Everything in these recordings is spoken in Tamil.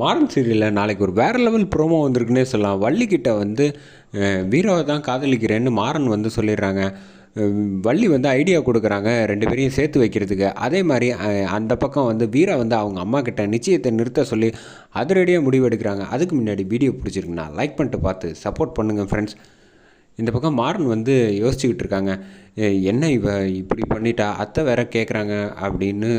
மாறன் சீரியலில் நாளைக்கு ஒரு வேறு லெவல் ப்ரோமோ வந்திருக்குன்னே சொல்லலாம். வள்ளிக்கிட்ட வந்து வீராவை தான் காதலிக்கிறேன்னு மாறன் வந்து சொல்லிடுறாங்க. வள்ளி வந்து ஐடியா கொடுக்குறாங்க ரெண்டு பேரையும் சேர்த்து வைக்கிறதுக்கு. அதே மாதிரி அந்த பக்கம் வந்து வீரா வந்து அவங்க அம்மா கிட்ட நிச்சயத்தை நிறுத்த சொல்லி அதிரடியாக முடிவு எடுக்கிறாங்க அதுக்கு முன்னாடி வீடியோ பிடிச்சிருக்குண்ணா லைக் பண்ணிட்டு பார்த்து சப்போர்ட் பண்ணுங்கள் ஃப்ரெண்ட்ஸ் இந்த பக்கம் மாறன் வந்து யோசிச்சுக்கிட்டு இருக்காங்க. என்ன இவ? இப்படி பண்ணிட்டா? அத்தை வேற கேட்குறாங்க அப்படின்னு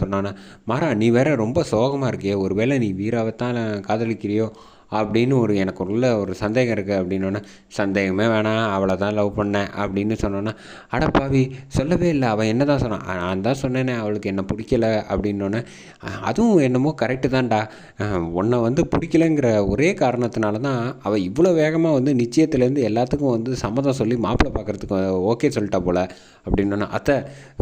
சொன்னானா. மாறா நீ வேற ரொம்ப சோகமாக இருக்கியே. ஒருவேளை நீ வீராவை தான் காதலிக்கிறியோ? அப்படின்னு ஒரு எனக்கு உள்ள ஒரு சந்தேகம் இருக்குது அப்படின்னோடனே சந்தேகமே வேணாம் அவளை தான் லவ் பண்ணேன் அப்படின்னு சொன்னோன்னா அடப்பாவி சொல்லவே இல்லை அவள் என்ன தான் சொன்னான் நான் தான் சொன்னேனே அவளுக்கு என்ன பிடிக்கல அப்படின்னோடனே அதுவும் என்னமோ கரெக்டு தான்டா. உன்னை வந்து பிடிக்கலங்கிற ஒரே காரணத்தினால தான் அவள் இவ்வளோ வேகமாக வந்து நிச்சயத்துலேருந்து எல்லாத்துக்கும் வந்து சம்மதம் சொல்லி மாப்பிள்ளை பார்க்குறதுக்கு ஓகே சொல்லிட்டா போல அப்படின்னோன்னா அத்தை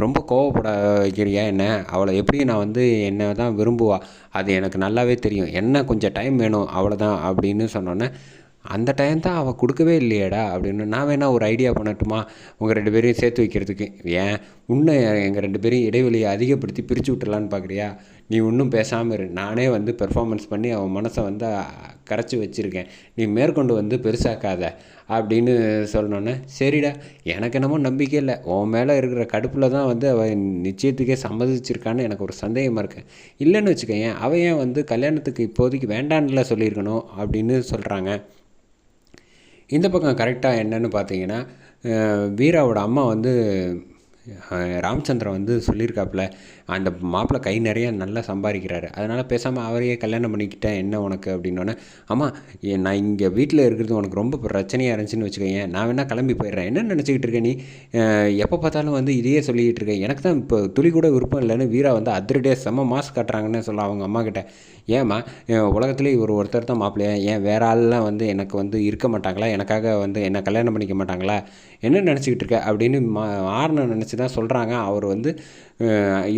ரொம்ப கோவப்பட வைக்கிறியா என்ன? அவளை எப்படி நான் வந்து என்ன தான் விரும்புவா? அது எனக்கு நல்லாவே தெரியும். என்ன கொஞ்சம் டைம் வேணும் அவ்வளோதான் அப்படின்னு சொன்னோன்னே அந்த டைம் தான் அவள் கொடுக்கவே இல்லையேடா அப்படின்னு நான் வேணா ஒரு ஐடியா பண்ணட்டுமா? உங்கள் ரெண்டு பேரையும் சேர்த்து வைக்கிறதுக்கு. ஏன்? இன்னும் எங்கள் ரெண்டு பேரையும் இடைவெளியை அதிகப்படுத்தி பிரித்து விட்டுலான்னு பார்க்குறியா நீ இன்னும் பேசாமல் இரு. நானே வந்து பெர்ஃபார்மன்ஸ் பண்ணி அவன் மனசை வந்து கரைச்சி வச்சுருக்கேன். நீ மேற்கொண்டு வந்து பெருசாக்காத. அப்படின்னு சொன்னோன்னே சரிடா எனக்கு என்னமோ நம்பிக்கை இல்லை. உன் மேலே இருக்கிற கடுப்பில் தான் வந்து அவன் நிச்சயத்துக்கே சம்மதிச்சிருக்கான்னு எனக்கு ஒரு சந்தேகமாக இருக்கேன் இல்லைன்னு வச்சுக்கோயேன் அவன் ஏன் வந்து கல்யாணத்துக்கு இப்போதைக்கு வேண்டான்ல சொல்லியிருக்கணும்? அப்படின்னு சொல்கிறாங்க இந்த பக்கம் கரெக்டாக என்னன்னு பார்த்தீங்கன்னா வீராவோட அம்மா வந்து ராமச்சந்திரன் வந்து சொல்லியிருக்காப்புல அந்த மாப்பிள்ளை கை நிறைய நல்லா சம்பாதிக்கிறாரு. அதனால் பேசாமல் அவரையே கல்யாணம் பண்ணிக்கிட்டேன் என்ன உனக்கு அப்படின்னோடனே அம்மா நான் இங்கே வீட்டில் இருக்கிறது உனக்கு ரொம்ப பிரச்சனையாக இருந்துச்சுன்னு வச்சுக்கோங்க நான் வேணால் கிளம்பி போயிடுறேன். என்ன நினச்சிக்கிட்டு இருக்கேன் நீ? எப்போ பார்த்தாலும் வந்து இதையே சொல்லிக்கிட்டு இருக்கேன் எனக்கு தான் இப்போ துளி கூட விருப்பம் இல்லைன்னு வீரா வந்து அதிரடியாக செம்ம மாஸ் காட்டுறாங்கன்னு சொல்ல அவங்க அம்மா கிட்ட. ஏம்மா உலகத்துலேயே ஒரு ஒருத்தர் தான் மாப்பிள்ளையா? ஏன் வேற ஆள்லாம் வந்து எனக்கு வந்து இருக்க மாட்டாங்களா? எனக்காக வந்து என்னை கல்யாணம் பண்ணிக்க மாட்டாங்களா? என்ன நினச்சிக்கிட்டு இருக்க? அப்படின்னு மா ஆர்ன நினச்சி தான் சொல்கிறாங்க அவர் வந்து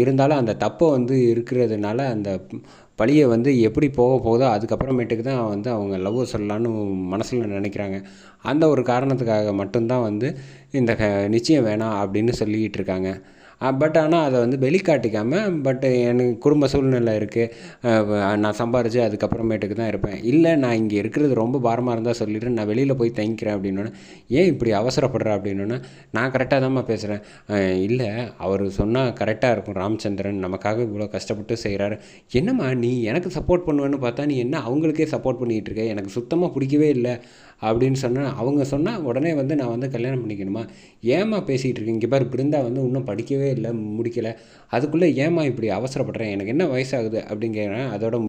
இருந்தாலும் அந்த தப்பை வந்து இருக்கிறதுனால அந்த பழியை வந்து எப்படி போக போகுதோ அதுக்கப்புறமேட்டுக்கு தான் வந்து அவங்க லவ் சொல்லலான்னு மனசில் நினைக்கிறாங்க. அந்த ஒரு காரணத்துக்காக மட்டும்தான் வந்து இந்த நிச்சயம் வேணாம் அப்படின்னு சொல்லிக்கிட்டு இருக்காங்க. பட் ஆனால் அதை வந்து வெளிக்காட்டிக்காமல் பட் எனக்கு குடும்ப சூழ்நிலை இருக்குது நான் சம்பாரித்து அதுக்கப்புறமேட்டுக்கு தான் இருப்பேன். இல்லை நான் இங்கே இருக்கிறது ரொம்ப பாரமாக இருந்தால் சொல்லிவிட்டு நான் வெளியில் போய் தங்கிக்கிறேன் அப்படின்னோடனே ஏன் இப்படி அவசரப்படுற? அப்படின்னோடனே நான் கரெக்டாக தான்மா பேசுகிறேன் இல்லை அவர் சொன்னால் கரெக்டாக இருக்கும் ராமச்சந்திரன் நமக்காக இவ்வளோ கஷ்டப்பட்டு செய்கிறாரு என்னம்மா நீ எனக்கு சப்போர்ட் பண்ணுவேன்னு பார்த்தா நீ என்ன அவங்களுக்கே சப்போர்ட் பண்ணிகிட்டு இருக்க? எனக்கு சுத்தமாக பிடிக்கவே இல்லை அப்படின்னு சொன்னால் அவங்க சொன்னால் உடனே வந்து நான் வந்து கல்யாணம் பண்ணிக்கணுமா? ஏம்மா பேசிகிட்டு இருக்கீங்க இங்கே பாரு பிருந்தா வந்து இன்னும் படிக்கவே இல்லை முடிக்கலை. அதுக்குள்ளே ஏம்மா இப்படி அவசரப்படுறேன்? எனக்கு என்ன வயசாகுது? அப்படிங்கிறேன். அதோட